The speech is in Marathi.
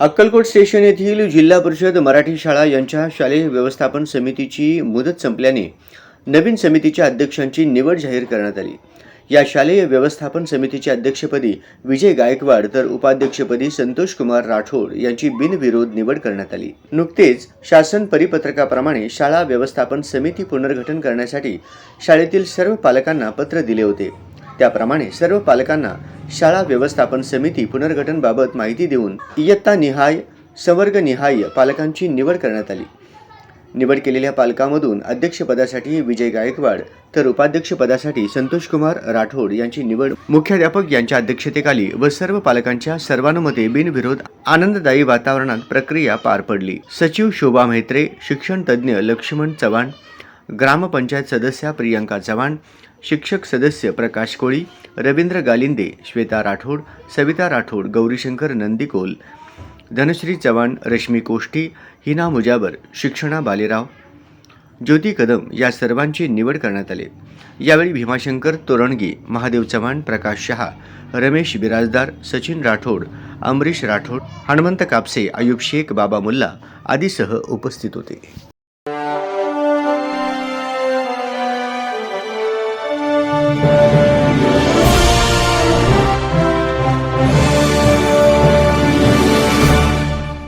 अक्कलकोट स्टेशन येथील जिल्हा परिषद मराठी शाळा यांच्या शालेय व्यवस्थापन समितीची मुदत संपल्याने नवीन समितीच्या अध्यक्षांची निवड जाहीर करण्यात आली. या शालेय व्यवस्थापन समितीच्या अध्यक्षपदी विजय गायकवाड तर उपाध्यक्षपदी संतोष कुमार राठोड यांची बिनविरोध निवड करण्यात आली. नुकतेच शासन परिपत्रकाप्रमाणे शाळा व्यवस्थापन समिती पुनर्गठन करण्यासाठी शाळेतील सर्व पालकांना पत्र दिले होते. त्याप्रमाणे सर्व पालकांना शाळा व्यवस्थापन समिती पुनर्गठनबाबत माहिती देऊन इयत्ता निहाय संवर्गनिहाय पालकांची निवड करण्यात आली. निवड केलेल्या पालकामधून अध्यक्षपदासाठी विजय गायकवाड तर उपाध्यक्षपदासाठी संतोषकुमार राठोड यांची निवड मुख्याध्यापक यांच्या अध्यक्षतेखाली व सर्व पालकांच्या सर्वानुमते बिनविरोध आनंददायी वातावरणात प्रक्रिया पार पडली. सचिव शोभा म्हेत्रे शिक्षण तज्ज्ञ लक्ष्मण चव्हाण ग्रामपंचायत सदस्या प्रियंका चव्हाण शिक्षक सदस्य प्रकाश कोळी रवींद्र गालिंदे श्वेता राठोड सविता राठोड गौरीशंकर नंदिकोल धनश्री चव्हाण रश्मी कोष्टी हिना मुजावर शिक्षणा बालेराव. ज्योती कदम या सर्वांची निवड करण्यात आली. यावेळी भीमाशंकर तोरणगी महादेव चव्हाण प्रकाश शहा रमेश बिराजदार सचिन राठोड अमरीश राठोड हनुमंत कापसे आयुब शेख बाबा मुल्ला आदीसह उपस्थित होते.